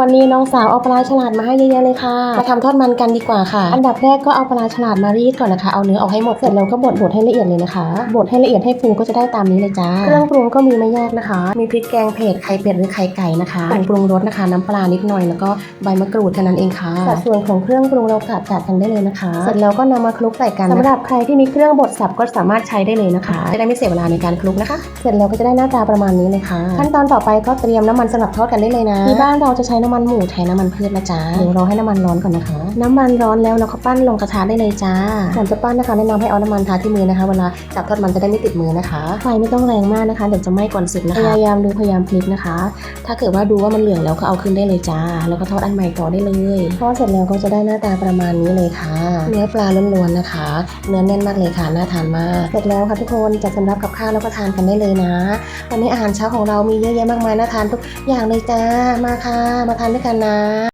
วันนี้น้องสาวเอาปลาฉลาดมาให้เยอะๆเลยค่ะมาทำทอดมันกันดีกว่าค่ะ อันดับแรกก็เอาปลาฉลาดมารีดก่อนนะคะ เอาเนื้อออกให้หมดเสร็จแล้วก็บดบดให้ละเอียดเลยนะคะ บดให้ละเอียดให้ฟูก็จะได้ตามนี้เลยจ้า เครื่องปรุงก็มีไม่ยากนะคะ มีพริกแกงเผ็ดไข่เป็ดหรือไข่ไก่นะคะผงปรุงรสนะคะ น้ำปลานิดหน่อยแล้วก็ใบมะกรูดแค่นั้นเองค่ะ สัดส่วนของเครื่องปรุงเรากะกะกันได้เลยนะคะ เสร็จแล้วก็นำมาคลุกใส่กันสำหรับใครที่มีเครื่องบดสับก็สามารถใช้ได้เลยนะคะ จะได้ไม่เสียเวลาในการคลุกนะคะ เสร็จแล้วก็จะได้หน้าตาประมาณนี้เลยค่ะ ขั้นตอนต่อไปก็เตรียมน้ำมันสำหรับทอดกันได้เลยนะที่บ้านเราจะใช้น้ำมันหมูแทนน้ำมันพืชนะจ๊ะเดี๋ยวเราให้น้ำมันร้อนก่อนนะคะ น้ำมันร้อนแล้วเราก็ปั้นลงกระทะได้เลยจ้าก่อนจะปั้นนะคะแนะนำให้เอาน้ำมันทาที่มือนะคะเวลาจับทอดมันจะได้ไม่ติดมือนะคะไฟไม่ต้องแรงมากนะคะเดี๋ยวจะไหม้ก่อนสุกนะคะพยายามดูพยายามพลิกนะคะ ถ้าเกิดว่าดูว่ามันเหลืองแล้วก็เอาขึ้นได้เลยจ้า แล้วก็ทอดอันใหม่ต่อได้เลยทอดเสร็จแล้วก็จะได้หน้าตาประมาณนี้เลยค่ะ เนื้อปลาล้วนๆนะคะ เนื้อแน่นมากเลยค่ะน่าทานมากเสร็จแล้วค่ะทุกคนจัดสำรับกับข้าวแล้วก็ทานกันได้เลยนะวันนี้อาหารเช้าของเรามีเยอะแยะมากมายน่าทานทุกอย่างเลยจ้ามาค่ะมาทานด้วยกันนะ